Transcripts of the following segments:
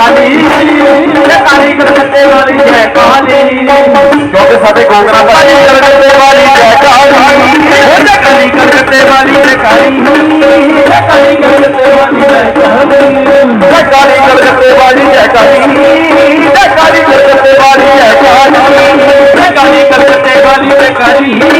والی کرتے والی کردت والی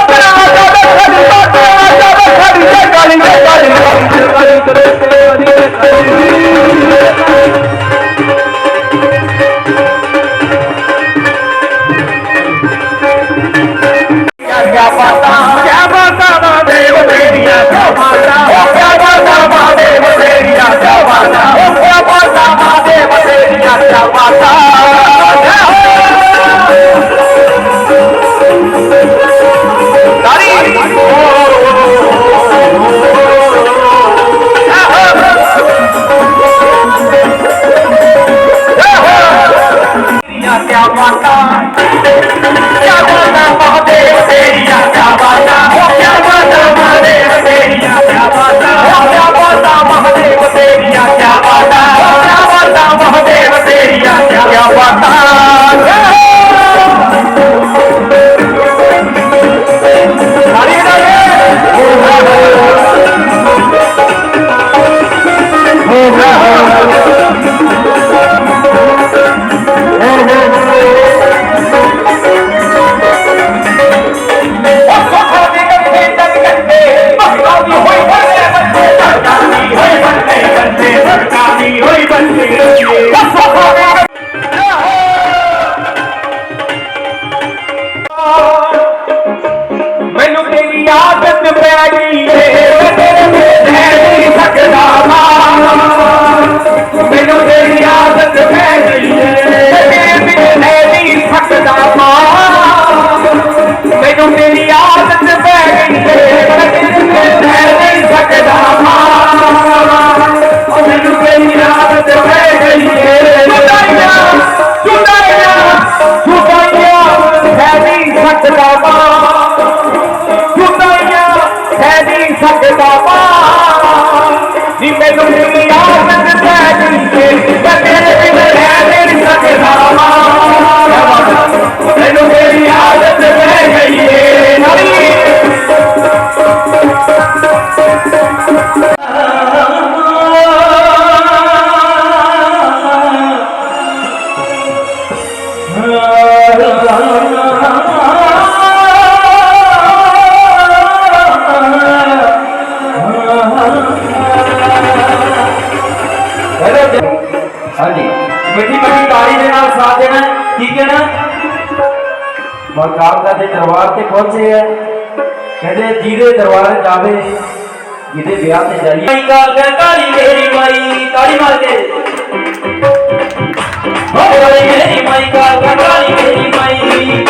ਮਾਤਾ ਕਿਆ ਬਾਤਾਂ ਮਹਾਦੇਵ ਤੇਰੀਆਂ ਕਿਆ ਬਾਤਾਂ ਓ ਕਿਆ ਬਾਤਾਂ ਮਹਾਦੇਵ ਤੇਰੀਆਂ ਕਿਆ ਬਾਤਾਂ ਓ ਕਿਆ ਬਾਤਾਂ ਮਹਾਦੇਵ ਤੇਰੀਆਂ ਕਿਆ ਬਾਤਾਂ क्या बात 哈哈哈。سرکار کا دے دربار تے پہنچے ہیں کہتے جیرے دربار جاوے جیرے بیا تے جائیے مائی کا کہ تاری میری مائی تاری مار کے مائی میری مائی کا کہ تاری میری مائی